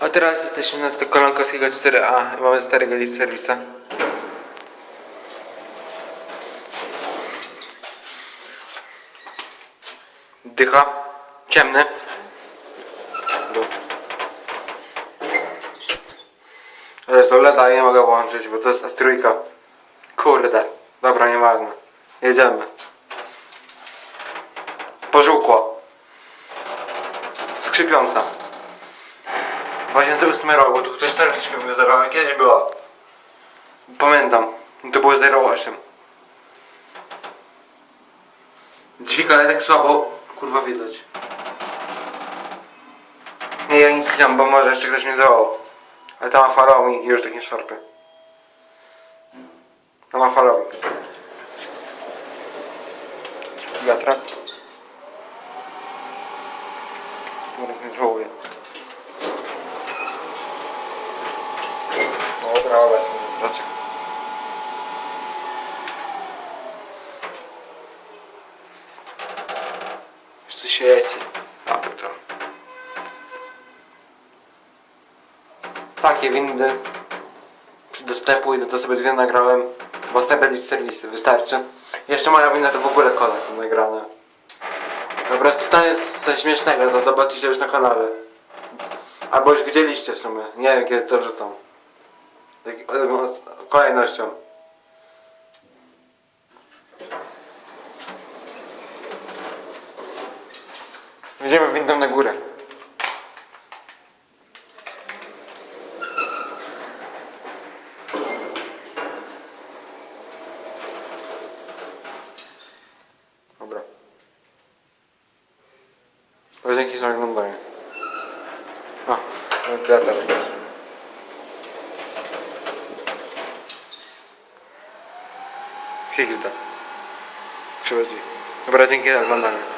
A teraz jesteśmy na Kolankowskiego 4A i mamy starego gdzieś serwisa. Dycha. Ciemny. Ale to lata nie mogę włączyć, bo to jest trójka. Kurde. Dobra, nieważne. Jedziemy. Pożółkło. Skrzypiąca. 2008 rok, bo tu ktoś serwiczkę wyzerował, kiedyś była. Pamiętam. To było 08. Dźwig, ale tak słabo, kurwa widać. Nie, ja nic nie bo może jeszcze ktoś mnie zawołał. Ale tam ma farownik i już tak nie szarpie. Tam ma farownik. Wiatrak. Murek mnie zwołuje. Dobra, obecnie. Dlaczego? Jeszcze sieci. A, to. Takie windy. Do sklepu idę, to sobie dwie nagrałem. Bo stabilić serwisy, wystarczy. Jeszcze moja winda to w ogóle kolek nagrane. Po prostu tam jest coś śmiesznego, to zobaczycie już na kanale. Albo już widzieliście w sumie. Nie wiem kiedy to wrzucam. Tak, e, Kolejnością. Idziemy windą na górę. Dobra. Dzięki za oglądanie. A, wentylator. XD. Przychodzi. Dobra, dzięki za oglądanie.